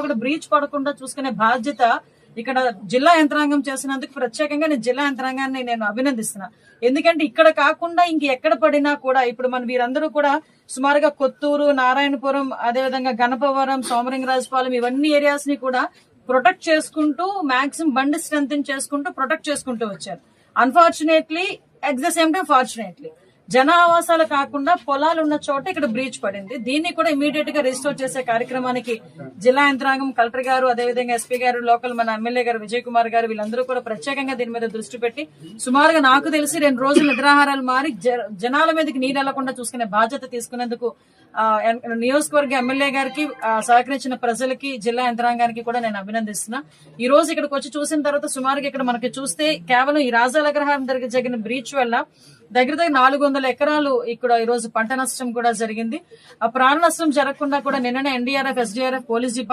కూడా బ్రీచ్ పడకుండా చూసుకునే బాధ్యత ఇక్కడ జిల్లా యంత్రాంగం చేసినందుకు ప్రత్యేకంగా నేను జిల్లా యంత్రాంగాన్ని నేను అభినందిస్తున్నా. ఎందుకంటే ఇక్కడ కాకుండా ఇంక ఎక్కడ పడినా కూడా ఇప్పుడు మన వీరందరూ కూడా సుమారుగా కొత్తూరు నారాయణపురం అదేవిధంగా గణపవరం సోమరింగరాజపాలెం ఇవన్నీ ఏరియాస్ని కూడా ప్రొటెక్ట్ చేసుకుంటూ మాక్సిమం బండి స్ట్రెంగ్ చేసుకుంటూ ప్రొటెక్ట్ చేసుకుంటూ వచ్చారు. Unfortunately at the same time fortunately జన ఆవాసాలు కాకుండా పొలాలు ఉన్న చోట ఇక్కడ బ్రీచ్ పడింది. దీన్ని కూడా ఇమీడియట్గా రిజిస్టోర్ చేసే కార్యక్రమానికి జిల్లా యంత్రాంగం కలెక్టర్ గారు అదేవిధంగా ఎస్పీ గారు లోకల్ మన ఎమ్మెల్యే గారు విజయ్ కుమార్ గారు వీళ్ళందరూ కూడా ప్రత్యేకంగా దీని మీద దృష్టి పెట్టి సుమారుగా నాకు తెలిసి రెండు రోజులు నిద్రాహారాలు మారి జనాల మీదకి నీరు వెళ్ళకుండా చూసుకునే బాధ్యత తీసుకునేందుకు ఆ, నియోజకవర్గ ఎమ్మెల్యే గారికి సహకరించిన ప్రజలకి జిల్లా యంత్రాంగానికి కూడా నేను అభినందిస్తున్నా. ఈ రోజు ఇక్కడికి వచ్చి చూసిన తర్వాత సుమారుగా ఇక్కడ మనకి చూస్తే కేవలం ఈ రాజాలగ్రహారం దగ్గర జరిగిన బ్రీచ్ వల్ల దగ్గర దగ్గర నాలుగు వందల ఎకరాలు ఇక్కడ ఈ రోజు పంట నష్టం కూడా జరిగింది. ఆ ప్రాణ నష్టం జరగకుండా కూడా నిన్ననే ఎన్డీఆర్ఎఫ్ ఎస్డీఆర్ఎఫ్ పోలీస్ డిపార్ట్మెంట్